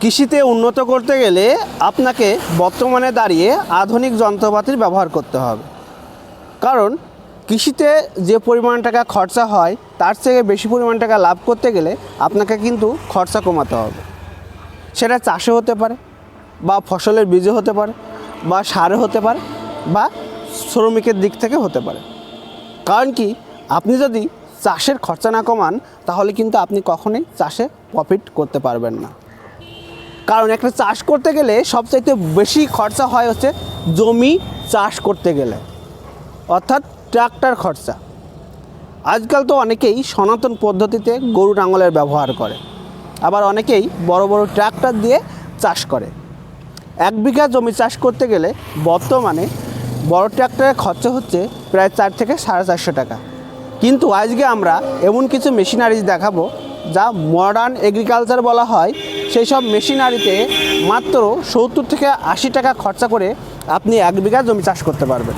কৃষিতে উন্নত করতে গেলে আপনাকে বর্তমানে দাঁড়িয়ে আধুনিক যন্ত্রপাতির ব্যবহার করতে হবে। কারণ কৃষিতে যে পরিমাণ টাকা খরচা হয়, তার থেকে বেশি পরিমাণ টাকা লাভ করতে গেলে আপনাকে কিন্তু খরচা কমাতে হবে। সেটা চাষে হতে পারে, বা ফসলের বীজে হতে পারে, বা সারে হতে পারে, বা শ্রমিকের দিক থেকে হতে পারে। কারণ কি, আপনি যদি চাষের খরচা না কমান, তাহলে কিন্তু আপনি কখনোই চাষে প্রফিট করতে পারবেন না। কারণ একটা চাষ করতে গেলে সবচাইতে বেশি খরচা হয় হচ্ছে জমি চাষ করতে গেলে, অর্থাৎ ট্রাক্টর খরচা। আজকাল তো অনেকেই সনাতন পদ্ধতিতে গরু নাঙলের ব্যবহার করে, আবার অনেকেই বড় বড় ট্রাক্টর দিয়ে চাষ করে। এক বিঘা জমি চাষ করতে গেলে বর্তমানে বড় ট্রাক্টরের খরচা হচ্ছে প্রায় চার থেকে সাড়ে চারশো টাকা। কিন্তু আজকে আমরা এমন কিছু মেশিনারিজ দেখাবো যা মডার্ন এগ্রিকালচার বলা হয় সেই সব মেশিনারিতে মাত্র সত্তর থেকে আশি টাকা খরচা করে আপনি এক বিঘা জমি চাষ করতে পারবেন।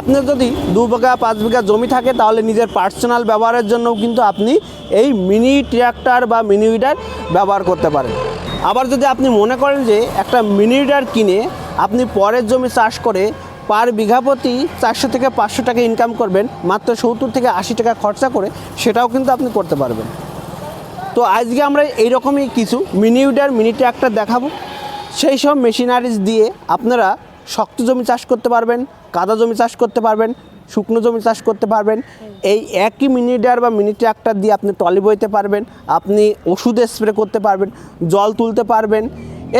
আপনার যদি দু বিঘা, পাঁচ বিঘা জমি থাকে, তাহলে নিজের পার্সোনাল ব্যবহারের জন্য কিন্তু আপনি এই মিনি ট্রাক্টর বা মিনি উইডার ব্যবহার করতে পারেন। আবার যদি আপনি মনে করেন যে একটা মিনি উইডার কিনে আপনি পরের জমি চাষ করে পার বিঘা প্রতি চারশো থেকে পাঁচশো টাকা ইনকাম করবেন, মাত্র সত্তর থেকে আশি টাকা খরচা করে সেটাও কিন্তু আপনি করতে পারবেন। তো আজকে আমরা এইরকমই কিছু মিনি উইডার মিনি ট্র্যাক্টর দেখাবো। সেই সব মেশিনারিজ দিয়ে আপনারা শক্ত জমি চাষ করতে পারবেন কাদা জমি চাষ করতে পারবেন, শুকনো জমি চাষ করতে পারবেন। এই একই মিনি উইডার বা মিনি ট্র্যাক্টর দিয়ে আপনি টলি বইতে পারবেন, আপনি ওষুধ স্প্রে করতে পারবেন, জল তুলতে পারবেন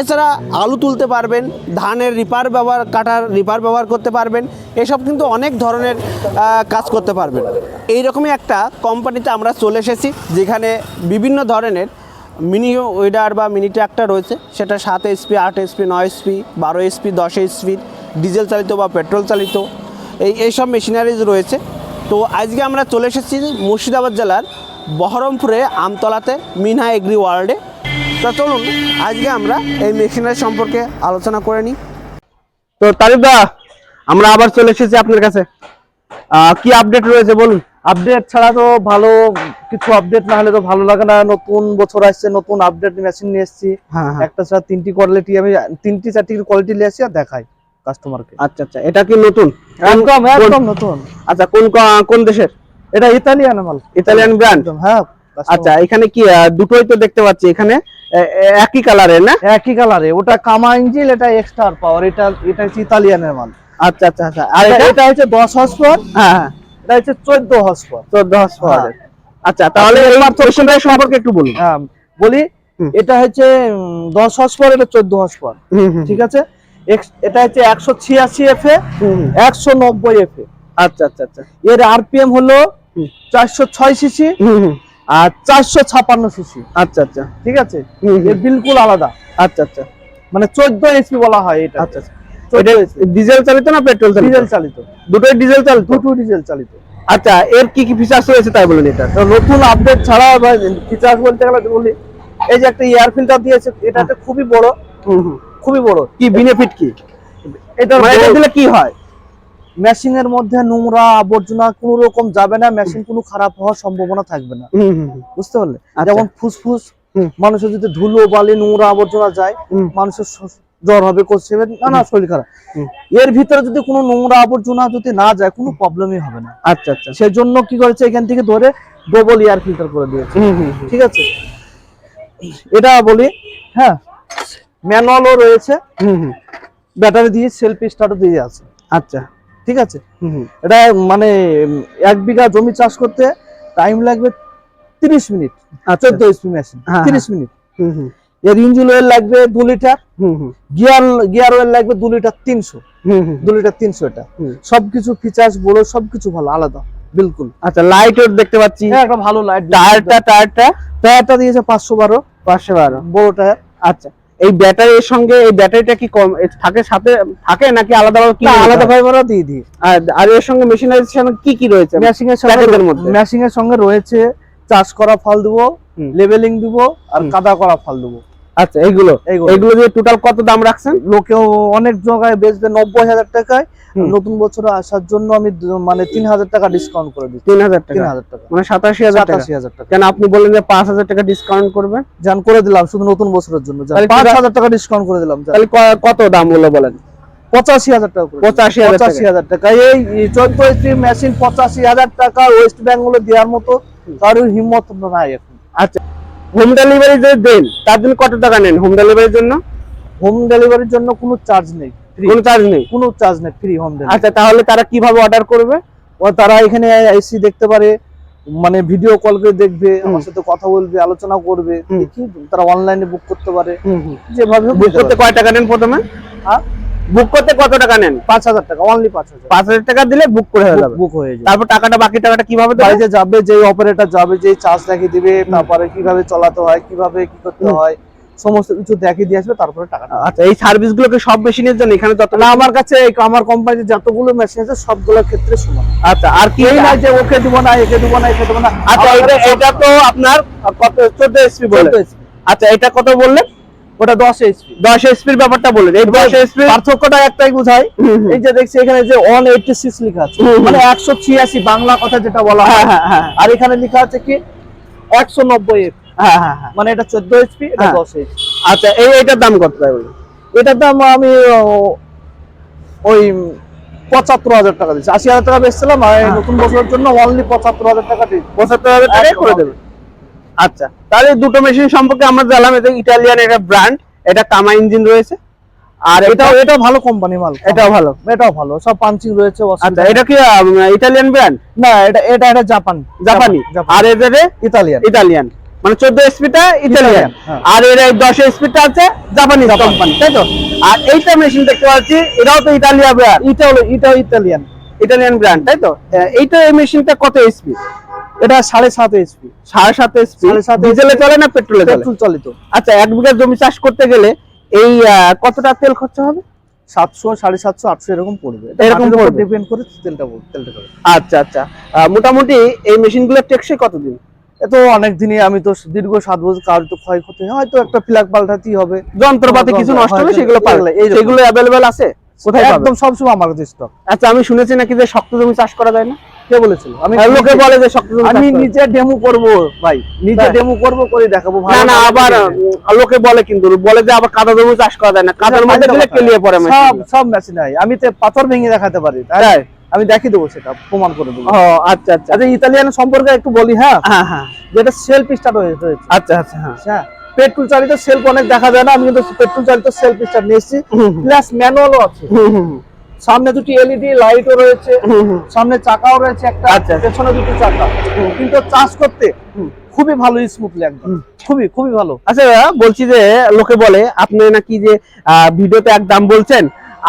এছাড়া আলু তুলতে পারবেন, ধানের রিপার ব্যবহার কাটার রিপার ব্যবহার করতে পারবেন, এসব কিন্তু অনেক ধরনের কাজ করতে পারবেন। এই রকমই একটা কোম্পানিতে আমরা চলে এসেছি, যেখানে বিভিন্ন ধরনের মিনি ওয়েডার বা মিনি ট্র্যাক্টর রয়েছে। সেটা সাত এসপি আট এসপি নয় এসপি বারো এসপি দশ এসপি ডিজেল চালিত বা পেট্রোল চালিত। এই, এইসব মেশিনারিজ রয়েছে। তো আজকে আমরা চলে এসেছি মুর্শিদাবাদ জেলার বহরমপুরে আমতলাতে মিনহা এগ্রি ওয়ার্ল্ডে। তো চলুন আজকে আমরা এই মেশিনারি সম্পর্কে আলোচনা করে নিই। তো তারিফ দা আমরা আবার চলে এসেছি আপনার কাছে। কি আপডেট রয়েছে বলুন? আপডেট ছাড়া তো ভালো কিছু আপডেট না হলে তো ভালো লাগে না। নতুন বছর আসছে নতুন আপডেট মেশিন নিয়ে এসেছি। হ্যাঁ হ্যাঁ। একটা ছাড়া তিনটি কোয়ালিটি আমি তিনটি চারটি কোয়ালিটি নিয়ে আসি আর দেখাই কাস্টমারকে আচ্ছা আচ্ছা এটা কি নতুন? একদম একদম নতুন। আচ্ছা কোন কোন দেশের? এটা ইতালিয়ান মাল। ইতালিয়ান ব্র্যান্ড হ্যাঁ। আচ্ছা এখানে কি দুটোই তো দেখতে পাচ্ছি এখানে। একই কালারের না? একই কালারে ওটা কামা ইঞ্জিল এটা এক্সট্রা পাওয়ার এটা এটা হচ্ছে ইতালিয়ানের মাল। আচ্ছা আচ্ছা আচ্ছা। আর এটা এটা? হচ্ছে দশ হর্স পাওয়ার হ্যাঁ। এটা হচ্ছে চোদ্দ হর্স পাওয়ার চোদ্দ হর্স পাওয়ারের আচ্ছা তাহলে এই মেশিনটার সম্পর্কে একটু বলুন হ্যাঁ বলি এটা হচ্ছে উম, দশ হর্স পাওয়ার এটা চোদ্দ হর্স পাওয়ার হুম, হুম, ঠিক আছে? এটা হচ্ছে একশো ছিয়াশি এফ এ হুম, হুম। একশো নব্বই এফ এ আচ্ছা আচ্ছা আচ্ছা। এর আরপিএম হলো হুম। চারশো ছয় সিসি হুম, হুম। আর চারশো ছাপান্ন সিসি আচ্ছা আচ্ছা। ঠিক আছে? বিলকুল আলাদা। আচ্ছা আচ্ছা। মানে চোদ্দ এসপি বলা হয় এটা। আচ্ছা আচ্ছা। ডিজেল চালিত না পেট্রোল চালিত? ডিজেল চালিত। দুটোই ডিজেল চালিত? দুটো ডিজেল চালিত। আচ্ছা এর কি কি ফিচার্স রয়েছে তাই বলুন এটা? নতুন আপডেট ছাড়া ফিচার্স বলতে গেলে বলি এই যে একটা এয়ার ফিল্টার দিয়েছে এটা একটা খুবই বড় হুম, হুম। খুবই বড়। কি বেনিফিট কি? এটা মানে এটা দিলে কি হয়? মেশিনের মধ্যে নোংরা আবর্জনা কোনো রকম যাবে না মেশিন কোনো খারাপ হওয়ার সম্ভাবনা থাকবে না। বুঝতে পারলে? আচ্ছা। যেমন ফুসফুস মানুষের যদি ধুলো বালি নোংরা আবর্জনা যায় মানুষের জ্বর হবে করছে নানা শরীর খারাপ। এর ভিতরে যদি কোনো নোংরা আবর্জনা যদি না যায় কোনো প্রবলেমই হবে না। আচ্ছা আচ্ছা। সেই জন্য কি করেছে? এখান থেকে ধরে ডবল এয়ার ফিল্টার করে দিয়েছে। ঠিক আছে? এটা বলি হ্যাঁ? ম্যানুয়ালও রয়েছে। ব্যাটারি দিয়ে সেলফ স্টার্টও দিয়ে আছে। আচ্ছা। ঠিক আছে। এটা মানে এক বিঘা জমি চাষ করতে টাইম লাগবে তিরিশ মিনিট আচ্ছা। চোদ্দ এসপি মেশিন হ্যাঁ, তিরিশ মিনিট। এর ইঞ্জিন অয়েল লাগবে দু লিটার। গিয়ার গিয়ার অয়েল লাগবে দু লিটার তিনশো। দু লিটার তিনশো এটা। সবকিছু ফিচার্স বড় সবকিছু ভালো আলাদা বিলকুল। আচ্ছা লাইট ওর দেখতে পাচ্ছি। হ্যাঁ একটা ভালো লাইট টায়ারটা টায়ারটা? টায়ারটা দিয়েছে পাঁচশো বারো পাঁচশো বারো। বড় টায়ার। আচ্ছা। এই ব্যাটারির সঙ্গে এই ব্যাটারিটা কি কম থাকে সাথে থাকে নাকি আলাদা কি আলাদা ফাইবারও দিয়ে দিই। আর আর এর সঙ্গে মেশিনাইজেশন কি কি রয়েছে? ম্যাশিং এর সঙ্গে মধ্যে? ম্যাশিং এর সঙ্গে রয়েছে চাষ করা ফল দেবো লেবেলিং লেভেলিং দেবো আর। কাদা করা ফল দেবো। আচ্ছা এইগুলো? এইগুলো। দিয়ে টোটাল কত দাম রাখছেন? লোকেও অনেক জায়গায় বেচবে নব্বই হাজার টাকায়। নতুন বছরে আসার জন্য আমি মানে তিন হাজার টাকা ডিসকাউন্ট করে দিচ্ছি। তিন হাজার তিন হাজার টাকা। মানে সাতাশি হাজার সাতাশি হাজার টাকা। কেন আপনি বললেন যে পাঁচ হাজার টাকা ডিসকাউন্ট করবেন জান করে দিলাম শুধু নতুন বছরের জন্য। পাঁচ হাজার টাকা ডিসকাউন্ট করে দিলাম তাহলে কত দাম হলো বলেন? পঁচাশি হাজার টাকা পঁচাশি হাজার টাকা। পঁচাশি হাজার টাকা। এই চোদ্দ মেশিন পঁচাশি হাজার টাকা ওয়েস্ট বেঙ্গলে দেওয়ার মতো কারোর হিম্মত নাই এখন। আচ্ছা। হোম ডেলিভারি যে দেন তার জন্য কত টাকা নেন হোম ডেলিভারির জন্য? হোম ডেলিভারির জন্য কোনো চার্জ নেই ফ্রি কোনো চার্জ নেই? কোনো চার্জ নেই ফ্রি হোম ডেলিভারি আচ্ছা তাহলে তারা কীভাবে অর্ডার করবে? ও তারা এখানে এসি দেখতে পারে মানে ভিডিও কল করে দেখবে। আমার সাথে কথা বলবে আলোচনা করবে। দেখি তারা অনলাইনে বুক করতে পারে। যেভাবে বুক করতে কয় টাকা নেন প্রথমে? হ্যাঁ? বুক করতে কত টাকা নেন? পাঁচ হাজার টাকা অনলি পাঁচ হাজার। পাঁচ হাজার টাকা দিলে বুক করে হয়ে যাবে। বুক হয়ে যাবে। তারপর টাকাটা বাকি টাকাটা কীভাবে বাড়িতে যাবে যে অপারেটর যাবে যে চার্জ দেখিয়ে দিবে তারপরে কীভাবে চালাতে হয় কীভাবে কি করতে হয় সমস্ত কিছু দেখিয়ে দিয়ে আসবে তারপরে টাকাটা। আচ্ছা এই সার্ভিস গুলোকে সব মেশিনের জন্য এখানে যত না আমার কাছে এই আমার কোম্পানিতে যতগুলো মেশিন আছে সবগুলোর ক্ষেত্রে সমান। আচ্ছা আর কি না যে ওকে দিব না একে দিব না একে দিব না আচ্ছা এটা তো আপনার কত চোদ্দ এসপি বলে। আচ্ছা এটা কত বললেন? ওটা দশ এইচপি দশ এসপির ব্যাপারটা বললেন এই দশ এসপি পার্থক্যটা একটাই বোঝায়। এই যে দেখছি এখানে যে ওয়ান এইটটি সিক্স লেখা আছে। মানে একশো ছিয়াশি বাংলা কথা যেটা বলা হয়। হ্যাঁ হ্যাঁ হ্যাঁ আর এখানে লেখা আছে কি? একশো নব্বই হ্যাঁ হ্যাঁ হ্যাঁ। মানে এটা চোদ্দ এইচপি এটা হ্যাঁ। দশ এইচপি আচ্ছা এই এটার দাম কত তাই বলুন এটার দাম আমি ওই পঁচাত্তর হাজার টাকা দিচ্ছি। আশি হাজার টাকা বেচছিলাম আর। নতুন বছরের জন্য অনলি পঁচাত্তর হাজার টাকা দিচ্ছি। পঁচাত্তর হাজার করে দেবে। আচ্ছা তাহলে দুটো মেশিন সম্পর্কে আমরা জানলাম এটা ইটালিয়ান একটা ব্র্যান্ড এটা কামা ইঞ্জিন রয়েছে। আর এটা এটাও এটা ভালো কোম্পানি মাল। এটাও ভালো। এটাও ভালো সব পাঞ্চিং রয়েছে আচ্ছা এটা কি ইটালিয়ান ব্র্যান্ড না এটা এটা এটা জাপান জাপানি আর এদের ইতালিয়ান ইটালিয়ান মানে চোদ্দ এসপিটা ইটালিয়ান হ্যাঁ। আর এর এই দশ এসপিটা আছে জাপানি কোম্পানি তাই তো? আর এইটা মেশিন দেখতে পাচ্ছি এটাও তো ইটালিয়া ব্র্যান্ড এটা হলো এটাও ইতালিয়ান ইটালিয়ান ব্র্যান্ড তাই তো? এইটা এই মেশিনটা কত এসপি এটা সাড়ে সাত এইচপি সাড়ে সাত এসপি ডিজেলে চলে না পেট্রোলে চলে? পেট্রোল চালিত। আচ্ছা এক বিঘা জমি চাষ করতে গেলে এই কতটা তেল খরচা হবে? সাতশো সাড়ে সাতশো আটশো এরকম পড়বে। এরকম ডিপেন্ড করে তেলটা তেলটা আচ্ছা আচ্ছা। মোটামুটি এই মেশিনগুলো টেকসই কতদিন? এ তো অনেক দিনই আমি তো দীর্ঘ সাত বছর কার তো ক্ষয়ক্ষতি হয়তো একটা প্লাগ পাল্টাতেই হবে। যন্ত্রপাতি কিছু নষ্ট হলে হয়তো সেগুলো এইরকম। সেগুলো অ্যাভেলেবেল আছে? কোথায় একদম সবসময় আমার কাছে স্টক আচ্ছা আমি শুনেছি নাকি যে শক্ত জমি চাষ করা যায় না? কে বলেছিল? আমি লোকে বলে যে শক্ত জমি আমি নিজে ডেমো করব ভাই। নিজে ডেমো করব করে দেখাবো না না আবার লোকে বলে কিন্তু বলে যে আবার কাদা জমি চাষ করা যায় না। কাদার মধ্যে দিলে কেলিয়ে পড়ে সব মেশিন আমি তো পাথর ভেঙে দেখাতে পারি তাই? আমি দেখিয়ে দেবো সেটা প্রমাণ করে দেবো। আচ্ছা আচ্ছা। আচ্ছা ইতালিয়ান সম্পর্কে একটু বলি হ্যাঁ? হ্যাঁ হ্যাঁ। যেটা সেলফ স্টার্ট হয়েছে। আচ্ছা আচ্ছা হ্যাঁ। হ্যাঁ পেট্রোল চালিত সেলফ অনেক দেখা যায় না আমি কিন্তু পেট্রোল চালিত সেলফ স্টার্ট নিয়ে এসেছি। হুম, হুম, প্লাস ম্যানুয়ালও আছে। সামনে দুটি এলইডি লাইটও রয়েছে। সামনে চাকাও রয়েছে একটা আচ্ছা। পেছনে দুটি চাকা। কিন্তু চার্জ করতে খুবই ভালো স্মুথলি একদম খুবই খুবই ভালো। আচ্ছা বলছি যে লোকে বলে আপনি নাকি যে ভিডিওতে এক দাম বলছেন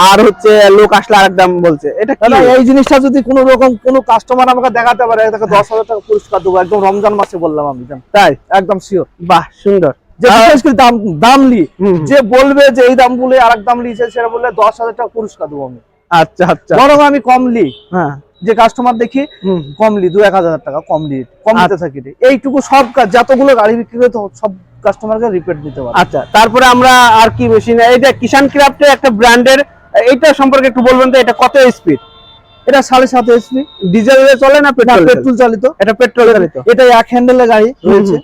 আর হচ্ছে লোক আসলে আরেক দাম বলছে। এটা এই জিনিসটা যদি কোনো রকম কোনো কাস্টমার আমাকে দেখাতে পারে তাকে দশ হাজার টাকা পুরস্কার দেবো একদম রমজান মাসে বললাম আমি। তাই? একদম শিওর বাহ সুন্দর। যে বিশেষ করে দাম দাম লি। যে বলবে যে এই দাম বলে আরেক দাম সেটা বললে দশ হাজার টাকা পুরস্কার দেবো আমি। আচ্ছা আচ্ছা। বরং আমি কম লি হ্যাঁ। যে কাস্টমার দেখি কম লি দু এক হাজার টাকা কম লি কম আচ্ছা। দিতে থাকি এইটুকু সব কাজ যতগুলো গাড়ি বিক্রি করে সব কাস্টমারকে রিপিট দিতে পারে আচ্ছা তারপরে আমরা আর কি মেশিন এইটা কিষান ক্রাফটের একটা ব্র্যান্ডের এইটা সম্পর্কে একটু বলবেন তো এটা কত স্পিড এটা সাড়ে সাত এসপি ডিজেল চলে না পেট্রোল পেট্রোল চালিত। এটা পেট্রোল চালিত। এটা এক হ্যান্ডেলের গাড়ি রয়েছে।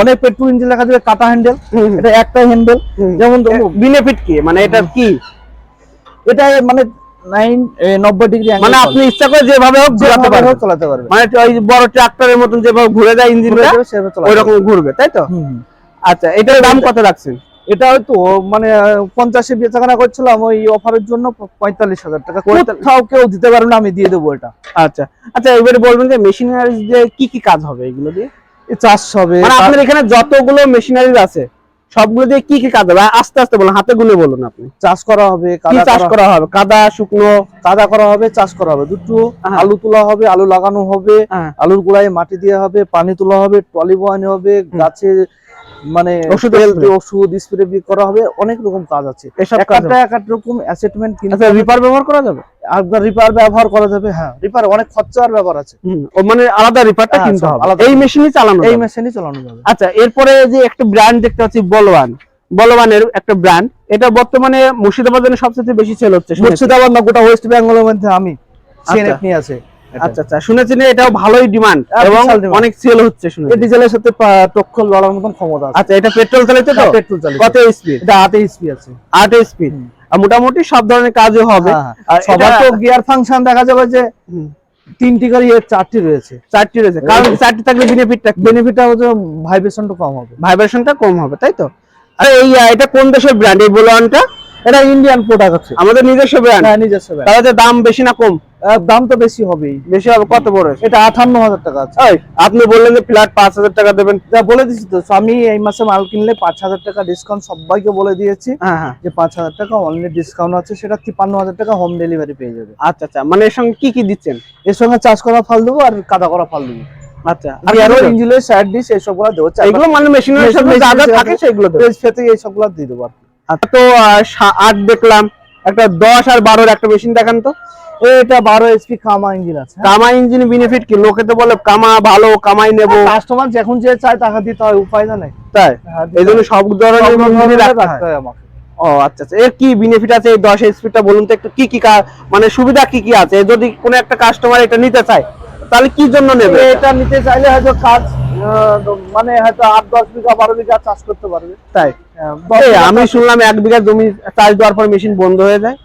অনেক পেট্রোল ইঞ্জিন লেখা যাবে কাটা হ্যান্ডেল এটা একটা হ্যান্ডেল যেমন বেনিফিট কি? মানে এটা কি? এটা মানে ডিগ্রি মানে আপনি ইচ্ছা করে যেভাবে হোক ঘোরাতে পারবেন। চালাতে পারবে মানে ওই বড় ট্রাক্টরের মতন যেভাবে ঘুরে যায় ঘুরবে তাই তো। আচ্ছা এটার দাম কত রাখছেন? এটা হয়তো মানে পঞ্চাশে বেচাকেনা করছিলাম ওই অফারের জন্য পঁয়তাল্লিশ হাজার টাকা। কোথাও কেউ দিতে পারবে না আমি দিয়ে দেবো এটা। আচ্ছা আচ্ছা এবারে বলবেন যে মেশিনারি যে কি কি কাজ হবে এগুলো দিয়ে? চাষ হবে মানে আপনার এখানে যতগুলো মেশিনারি আছে সবগুলো দিয়ে কি কি কাজ হবে? আস্তে আস্তে বলুন হাতে গুনে বলুন আপনি। চাষ করা হবে কি চাষ করা হবে? কাদা শুকনো কাদা করা হবে চাষ করা হবে। দুটো হ্যাঁ। আলু তোলা হবে আলু লাগানো হবে হ্যাঁ। আলুর গোড়ায় মাটি দেওয়া হবে পানি তোলা হবে টলি বয়ানি হবে গাছে মানে ওষুধ স্প্রে করা হবে অনেক রকম কাজ আছে। একটা এক রকম অ্যাসেটমেন্ট কিনতে আচ্ছা রিপার ব্যবহার করা যাবে? আপনার রিপার ব্যবহার করা যাবে হ্যাঁ। রিপার অনেক খরচার ব্যাপার আছে। মানে আলাদা রিপারটা হ্যাঁ, কিনতে হবে। এই মেশিনই চালানো এই মেশিনই চালানো যাবে। আচ্ছা এরপরে যে একটা ব্র্যান্ড দেখতে পাচ্ছি বলওয়ান। বলবানের একটা ব্র্যান্ড এটা বর্তমানে মুর্শিদাবাদের সবচেয়ে বেশি সেল হচ্ছে মুর্শিদাবাদ না গোটা ওয়েস্ট বেঙ্গলের মধ্যে আমি আচ্ছা। সিএনএফ নিয়ে আছে। আচ্ছা আচ্ছা। শুনেছি না এটাও ভালোই ডিমান্ড এবং অনেক সেল হচ্ছে শুনেছি। ডিজেলের সাথে টক্কর লড়ার মতন ক্ষমতা আছে। আচ্ছা এটা পেট্রোল চালিত তো? হ্যাঁ, পেট্রোল চালিত। কত স্পিড এটা হাতে স্পি আছে। আট স্পিড আর মোটামুটি সব ধরনের কাজও হবে। হ্যাঁ, হ্যাঁ। আর সবার তো গিয়ার ফাংশন দেখা যাবে যে তিনটি করে ইয়ে চারটি রয়েছে। চারটি রয়েছে। কারণ চারটি থাকলে বেনিফিটটা বেনিফিটটা হচ্ছে ভাইব্রেশনটা কম হবে। ভাইব্রেশনটা কম হবে তাই তো? আর এই এটা কোন দেশের ব্র্যান্ড এই বোলোয়ানটা এটা ইন্ডিয়ান প্রোডাক্ট আছে। আমাদের নিজস্ব ব্র্যান্ড হ্যাঁ নিজস্ব brand। তাহলে দাম বেশি না কম? দাম তো বেশি হবেই। বেশি হবে কত বড় এটা আঠান্ন হাজার টাকা আছে। আপনি বললেন যে ফ্ল্যাট পাঁচ হাজার টাকা দেবেন। যা বলে দিচ্ছি তো আমি এই মাসে মাল কিনলে পাঁচ হাজার টাকা ডিসকাউন্ট সবাইকে বলে দিয়েছি। হ্যাঁ হ্যাঁ। যে পাঁচ হাজার টাকা অনলি ডিসকাউন্ট আছে সেটা তিপ্পান্ন হাজার টাকা হোম ডেলিভারি পেয়ে যাবে। আচ্ছা আচ্ছা মানে এর সঙ্গে কি কি দিচ্ছেন? এর সঙ্গে চাষ করা ফাল দেবো আর কাদা করা ফাল দেবো। আচ্ছা আর আরও ইঞ্জিনের সাইড ডিশ এইসবগুলো দেবো এগুলো মানে মেশিনের সাথে যা থাকে সেগুলো পেজ ফেতে এইসবগুলো দিয়ে দেবো আর তো আট দেখলাম একটা দশ আর বারোর একটা মেশিন দেখান তো। এটা বারো এইচপি খামা ইঞ্জিন আছে। কামা ইঞ্জিন বেনিফিট কি? লোকে তো বলে কামা ভালো কামাই নেব। কাস্টমার যখন যে চায় টাকা দিতে হয় উপায় না নেই। তাই? হ্যাঁ, এই জন্য সব ধরনের রাখতে হয়। হয় আমাকে। ও আচ্ছা আচ্ছা। এর কি বেনিফিট আছে এই দশ স্পিডটা বলুন তো একটু? কি কি মানে সুবিধা কি কি আছে? যদি কোনো একটা কাস্টমার এটা নিতে চায় তাহলে কি জন্য নেবে? এটা নিতে চাইলে হয়তো কাজ মানে হয়তো আট দশ বিঘা বারো বিঘা চাষ করতে পারবে। তাই? হ্যাঁ, আমি শুনলাম এক বিঘা জমি চাষ দেওয়ার পর মেশিন বন্ধ হয়ে যায়।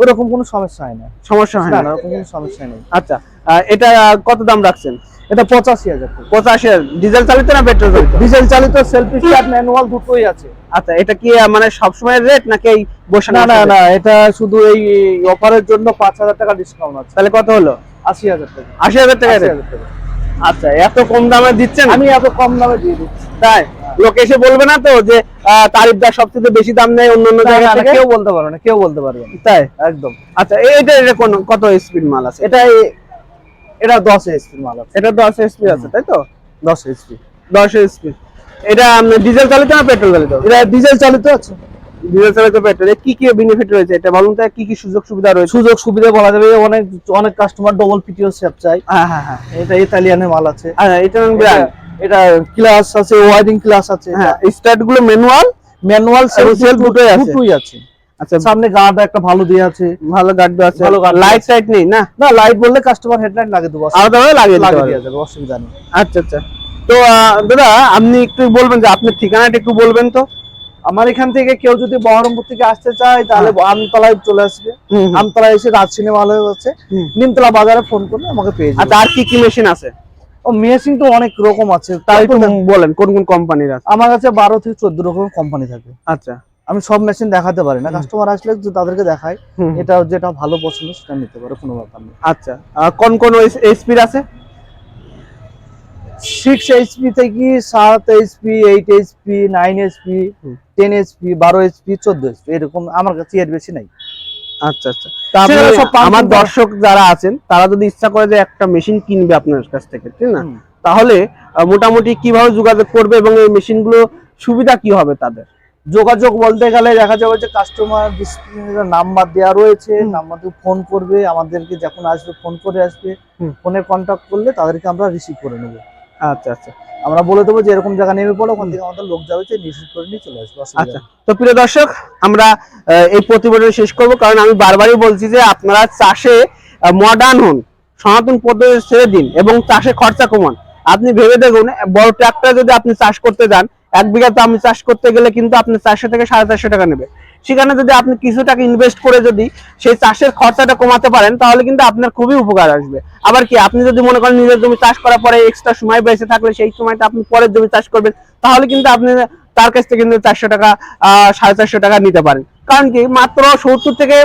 ওরকম কোনো সমস্যা হয় না। সমস্যা হয় না? ওরকম কোনো সমস্যা নেই। আচ্ছা এটা কত দাম রাখছেন? এটা পঁচাশি হাজার পঁচাশি ডিজেল চালিত না পেট্রোল চালিত? ডিজেল চালিত সেলফ স্টার্ট ম্যানুয়াল দুটোই আছে। আচ্ছা এটা কি মানে সবসময় রেট নাকি এই বসে না না না এটা শুধু এই অফারের জন্য পাঁচ হাজার টাকা ডিসকাউন্ট আছে। তাহলে কত হলো? আশি হাজার টাকা। আশি হাজার টাকা আশি হাজার টাকা। আচ্ছা এত কম দামে দিচ্ছেন? আমি এত কম দামে দিয়ে দিচ্ছি। তাই? লোক এসে বলবে না তো যে তারিফদার সবচেয়ে বেশি দাম নেয় অন্য অন্য জায়গা থেকে? কেউ বলতে পারবে না কেউ বলতে পারবে না। তাই? একদম। আচ্ছা এটা এটা কোন কত স্পিড মাল আছে? এটা এটা দশ এইচপি মাল আছে। এটা দশ স্পিড আছে তাই তো? দশ এইচপি দশ স্পিড এটা ডিজেল চালিত না পেট্রোল চালিত? এটা ডিজেল চালিত আছে। ডিজেল চালিত পেট্রোল কি কি বেনিফিট রয়েছে? এটা বলুন তো কি কি সুযোগ সুবিধা রয়েছে? সুযোগ সুবিধা বলা যাবে অনেক অনেক কাস্টমার ডবল পিটিও সেপ চাই হ্যাঁ হ্যাঁ হ্যাঁ। এটা ইতালিয়ানের মাল আছে। আচ্ছা, এটা ব্র্যান্ড এটা- ক্লাস আছে ওয়ারিং ক্লাস আছে হ্যাঁ। স্টার্টগুলো ম্যানুয়াল ম্যানুয়াল self দুটোই আছে। দুটোই আছে। আচ্ছা সামনে গার্ড একটা ভালো দিয়ে আছে। ভালো গার্ড আছে। ভালো guard লাইট। টাইট নেই না? না লাইট বললে কাস্টমার হেডলাইট লাগিয়ে দেবো। আলাদা ভাবে লাগিয়ে দিতে পারবে। অসুবিধা নেই। আচ্ছা আচ্ছা। তো দাদা আপনি একটু বলবেন যে আপনার ঠিকানাটা একটু বলবেন তো। আমার এখান থেকে কেউ যদি বহরমপুর থেকে আসতে চায় তাহলে আমতলায় চলে আসবে। আমতলায় এসে রাজ সিনেমা হলে হচ্ছে নিমতলা বাজারে ফোন করলে আমাকে পেয়ে যাবে। আচ্ছা আর কি কি মেশিন আছে? ও মেশিন তো অনেক রকম আছে তাই একটু বলেন কোন কোন কোম্পানির আছে? আমার কাছে বারো থেকে চোদ্দ রকম কোম্পানি থাকে। আচ্ছা। আমি সব মেশিন দেখাতে পারি না। কাস্টমার আসলে তাদেরকে দেখাই। এটা যেটা ভালো পছন্দ সেটা নিতে পারে কোনো ব্যাপার নেই। আচ্ছা। কোন কোন স্পিড আছে? সিক্স এইচপি থেকে সাত HP eight HP nine HP. Ten HP বারো এইচপি চোদ্দ এইচপি এরকম আমার কাছে এর বেশি নাই। আচ্ছা আচ্ছা। আমার দর্শক যারা আছেন তারা যদি ইচ্ছা করে যে একটা মেশিন কিনবে আপনার কাছ থেকে ঠিক না? তাহলে মোটামুটি কীভাবে যোগাযোগ করবে এবং এই মেশিনগুলো সুবিধা কি হবে তাদের? যোগাযোগ বলতে গেলে দেখা যাবে যে কাস্টমার নাম্বার দেওয়া রয়েছে নাম্বার দিয়ে ফোন করবে আমাদেরকে যখন আসবে ফোন করে আসবে ফোনে কন্ট্যাক্ট করলে তাদেরকে আমরা রিসিভ করে নেব। আচ্ছা আচ্ছা। আমরা বলে দেবো যে এরকম জায়গা নেমে পড়ো ওখান থেকে আমাদের লোক যাবে যে নিশ্চিত করে নিয়ে চলে আসবে আচ্ছা। তো প্রিয় দর্শক আমরা এই প্রতিবেদন শেষ করব কারণ আমি বারবারই বলছি যে আপনারা চাষে মডার্ন হন সনাতন পদ্ধতি ছেড়ে দিন এবং চাষে খরচা কমান। আপনি ভেবে দেখুন বড় ট্রাক্টর যদি আপনি চাষ করতে যান এক বিঘা তো আমি চাষ করতে গেলে কিন্তু আপনি চারশো থেকে সাড়ে চারশো টাকা নেবে সেখানে যদি আপনি কিছু টাকা ইনভেস্ট করে যদি সেই চাষের খরচাটা কমাতে পারেন, তাহলে কিন্তু আপনার খুবই উপকার আসবে। আবার কি, আপনি যদি মনে করেন নিজের জমি চাষ করার পরে এক্সট্রা সময় বেঁচে থাকলে সেই সময়টা আপনি পরের জমি চাষ করবেন, তাহলে কিন্তু আপনি তার কাছ থেকে কিন্তু চারশো টাকা সাড়ে চারশো টাকা নিতে পারেন। কারণ কি, মাত্র সত্তর থেকে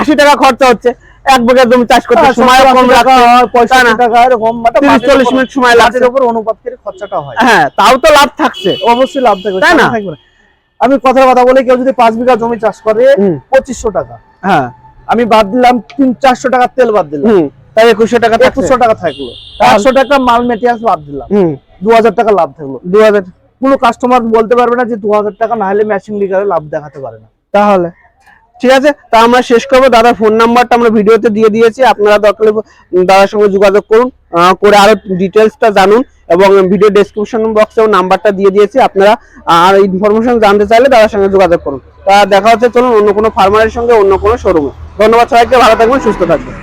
আশি টাকা খরচা হচ্ছে। এক বিঘা জমি চাষ করতে হ্যাঁ, সময় কম লাগছে। পঁয়ষট্টি টাকা এরকম মানে তিরিশ চল্লিশ মিনিট সময় লাগছে। উপর অনুপাত করে খরচাটা হয়। হ্যাঁ তাও তো লাভ থাকছে। অবশ্যই লাভ থাকবে তাই না? আমি কথার কথা বলে কেউ যদি পাঁচ বিঘা জমি চাষ করে পঁচিশশো টাকা। হ্যাঁ। আমি বাদ দিলাম তিন চারশো টাকা তেল বাদ দিলাম। তাই একুশশো টাকা একুশশো টাকা থাকল। একশো টাকা মাল মেটেরিয়ালস বাদ দিলাম। দু হাজার টাকা লাভ থাকল। দু হাজার কোনো কাস্টমার বলতে পারবে না যে দু হাজার টাকা না হলে মেশিন লিগারে লাভ দেখাতে পারে না। তাহলে? ঠিক আছে? তা আমরা শেষ করব। দাদার ফোন নাম্বারটা আমরা ভিডিওতে দিয়ে দিয়েছি। আপনারা দরকার দাদার সঙ্গে যোগাযোগ করুন করে আরও ডিটেলসটা জানুন এবং ভিডিও ডেসক্রিপশন বক্সেও নাম্বারটা দিয়ে দিয়েছি। আপনারা আর ইনফরমেশন জানতে চাইলে দাদার সঙ্গে যোগাযোগ করুন। তা দেখা হচ্ছে, চলুন অন্য কোনো ফার্মারের সঙ্গে, অন্য কোনো শোরুমে ধন্যবাদ সবাইকে, ভালো থাকবেন, সুস্থ থাকবেন।